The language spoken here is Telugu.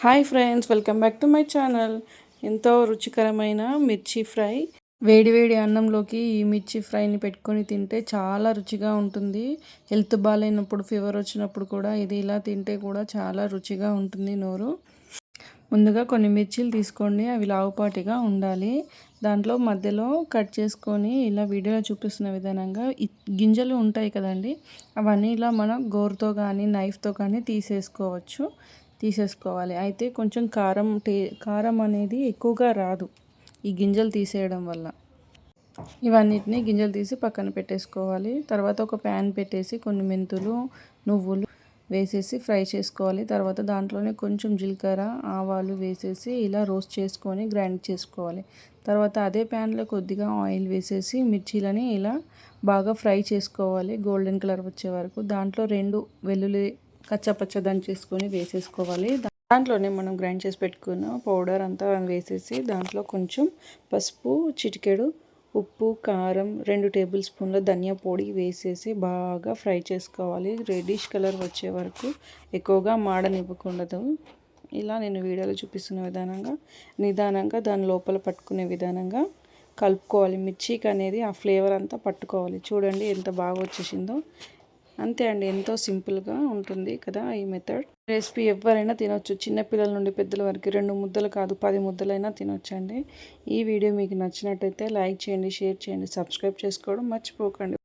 Hi friends welcome back to my channel. ఎంతో రుచికరమైన మిర్చి ఫ్రై. వేడి వేడి అన్నంలోకి ఈ మిర్చి ఫ్రైని పెట్టుకొని తింటే చాలా రుచిగా ఉంటుంది. హెల్త్ బాగాలేనప్పుడు ఫీవర్ వచ్చినప్పుడు కూడా ఇది ఇలా తింటే కూడా చాలా రుచిగా ఉంటుంది నోరు. ముందుగా కొన్ని మిర్చీలు తీసుకోండి అవి లావుపాటిగా ఉండాలి. దాంట్లో మధ్యలో కట్ చేసుకొని ఇలా వీడియోలో చూపిస్తున్న విధానంగా గింజలు ఉంటాయి కదండి అవన్నీ ఇలా మనం గోరుతో కానీ నైఫ్తో కానీ తీసేసుకోవచ్చు. తీసేసుకోవాలి. అయితే కొంచెం కారం టే కారం అనేది ఎక్కువగా రాదు ఈ గింజలు తీసేయడం వల్ల. ఇవన్నిటిని గింజలు తీసి పక్కన పెట్టేసుకోవాలి. తర్వాత ఒక ప్యాన్ పెట్టేసి కొన్ని మెంతులు నువ్వులు వేసేసి ఫ్రై చేసుకోవాలి. తర్వాత దాంట్లోనే కొంచెం జీలకర్ర ఆవాలు వేసేసి ఇలా రోస్ట్ చేసుకొని గ్రైండ్ చేసుకోవాలి. తర్వాత అదే ప్యాన్లో కొద్దిగా ఆయిల్ వేసేసి మిర్చీలని ఇలా బాగా ఫ్రై చేసుకోవాలి. గోల్డెన్ కలర్ వచ్చే వరకు. దాంట్లో రెండు వెల్లుల్లి కచ్చపచ్చ చేసుకొని వేసేసుకోవాలి. దాంట్లోనే మనం గ్రైండ్ చేసి పెట్టుకున్న పౌడర్ అంతా వేసేసి దాంట్లో కొంచెం పసుపు చిటికెడు ఉప్పు కారం రెండు టేబుల్ స్పూన్ల ధనియా పొడి వేసేసి బాగా ఫ్రై చేసుకోవాలి. రెడ్డిష్ కలర్ వచ్చే వరకు ఎక్కువగా మాడనివ్వకూడదు. ఇలా నేను వీడియోలో చూపిస్తున్న విధానంగా నిదానంగా దాని లోపల పట్టుకునే విధానంగా కలుపుకోవాలి. మిర్చికి అనేది ఆ ఫ్లేవర్ అంతా పట్టుకోవాలి. చూడండి ఎంత బాగా వచ్చేసిందో. అంతే అండి ఎంతో సింపుల్గా ఉంటుంది కదా ఈ మెథడ్. రెసిపీ ఎవరైనా తినొచ్చు. చిన్నపిల్లల నుండి పెద్దల వరకు రెండు ముద్దలు కాదు పది ముద్దలైనా తినొచ్చండి. ఈ వీడియో మీకు నచ్చినట్టయితే లైక్ చేయండి షేర్ చేయండి సబ్స్క్రైబ్ చేసుకోవడం మర్చిపోకండి.